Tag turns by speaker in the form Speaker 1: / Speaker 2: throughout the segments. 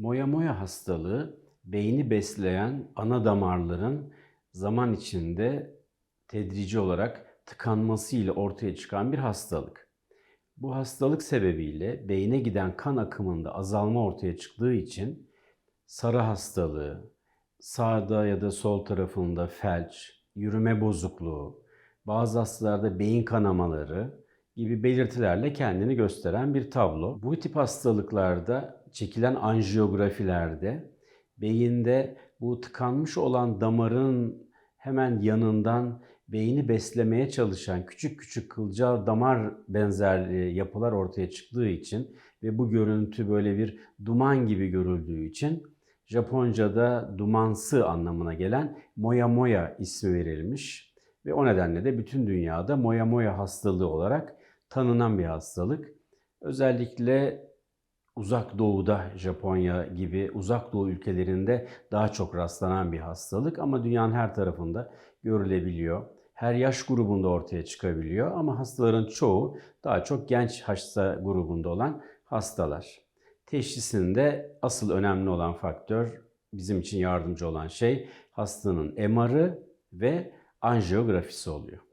Speaker 1: Moya moya hastalığı beyni besleyen ana damarların zaman içinde tedrici olarak tıkanmasıyla ortaya çıkan bir hastalık. Bu hastalık sebebiyle beyne giden kan akımında azalma ortaya çıktığı için sarı hastalığı, sağda ya da sol tarafında felç, yürüme bozukluğu, bazı hastalarda beyin kanamaları gibi belirtilerle kendini gösteren bir tablo. Bu tip hastalıklarda çekilen anjiyografilerde beyinde bu tıkanmış olan damarın hemen yanından beyni beslemeye çalışan küçük küçük kılcal damar benzerliği yapılar ortaya çıktığı için ve bu görüntü böyle bir duman gibi görüldüğü için Japonca'da dumansı anlamına gelen moya moya ismi verilmiş ve o nedenle de bütün dünyada moya moya hastalığı olarak tanınan bir hastalık. Özellikle uzak doğuda Japonya gibi uzak doğu ülkelerinde daha çok rastlanan bir hastalık ama dünyanın her tarafında görülebiliyor. Her yaş grubunda ortaya çıkabiliyor ama hastaların çoğu daha çok genç hasta grubunda olan hastalar. Teşhisinde asıl önemli olan faktör bizim için yardımcı olan şey hastanın MR'ı ve anjiyografisi oluyor.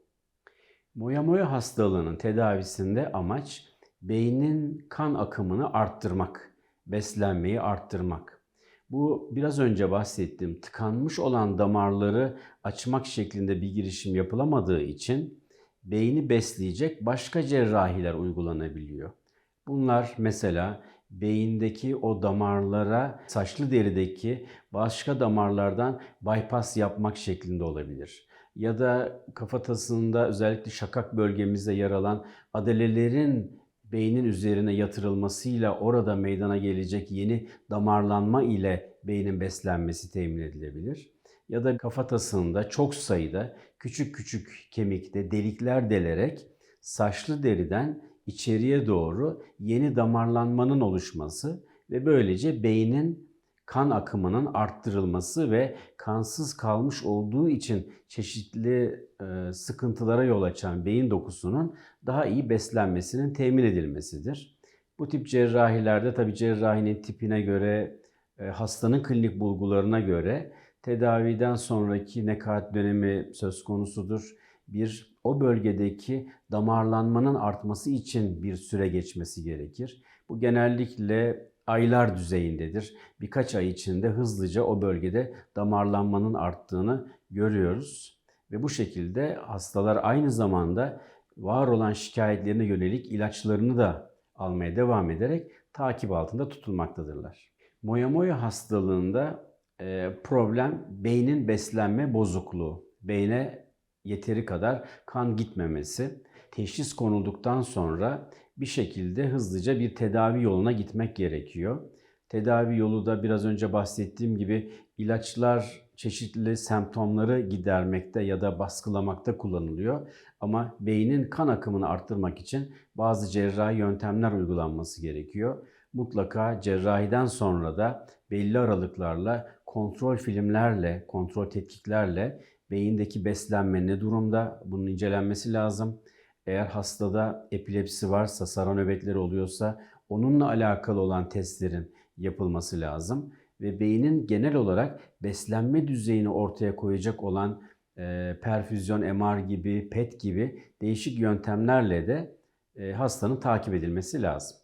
Speaker 1: Moya moya hastalığının tedavisinde amaç beynin kan akımını arttırmak, beslenmeyi arttırmak. Bu biraz önce bahsettiğim tıkanmış olan damarları açmak şeklinde bir girişim yapılamadığı için beyni besleyecek başka cerrahiler uygulanabiliyor. Bunlar mesela beyindeki o damarlara saçlı derideki başka damarlardan bypass yapmak şeklinde olabilir. Ya da kafatasında özellikle şakak bölgemizde yer alan adelelerin beynin üzerine yatırılmasıyla orada meydana gelecek yeni damarlanma ile beynin beslenmesi temin edilebilir. Ya da kafatasında çok sayıda küçük küçük kemikte delikler delerek saçlı deriden içeriye doğru yeni damarlanmanın oluşması ve böylece beynin kan akımının arttırılması ve kansız kalmış olduğu için çeşitli e, sıkıntılara yol açan beyin dokusunun daha iyi beslenmesinin temin edilmesidir. Bu tip cerrahilerde tabi cerrahinin tipine göre, e, hastanın klinik bulgularına göre tedaviden sonraki nekat dönemi söz konusudur. Bir, o bölgedeki damarlanmanın artması için bir süre geçmesi gerekir. Bu genellikle aylar düzeyindedir. Birkaç ay içinde hızlıca o bölgede damarlanmanın arttığını görüyoruz. Ve bu şekilde hastalar aynı zamanda var olan şikayetlerine yönelik ilaçlarını da almaya devam ederek takip altında tutulmaktadırlar. Moya moya hastalığında problem beynin beslenme bozukluğu. Beyne yeteri kadar kan gitmemesi. Teşhis konulduktan sonra bir şekilde hızlıca bir tedavi yoluna gitmek gerekiyor. Tedavi yolu da biraz önce bahsettiğim gibi ilaçlar çeşitli semptomları gidermekte ya da baskılamakta kullanılıyor. Ama beynin kan akımını arttırmak için bazı cerrahi yöntemler uygulanması gerekiyor. Mutlaka cerrahiden sonra da belli aralıklarla kontrol filmlerle, kontrol tetkiklerle beyindeki beslenme ne durumda bunun incelenmesi lazım. Eğer hastada epilepsi varsa, sara nöbetleri oluyorsa onunla alakalı olan testlerin yapılması lazım. Ve beynin genel olarak beslenme düzeyini ortaya koyacak olan e, perfüzyon, MR gibi, PET gibi değişik yöntemlerle de e, hastanın takip edilmesi lazım.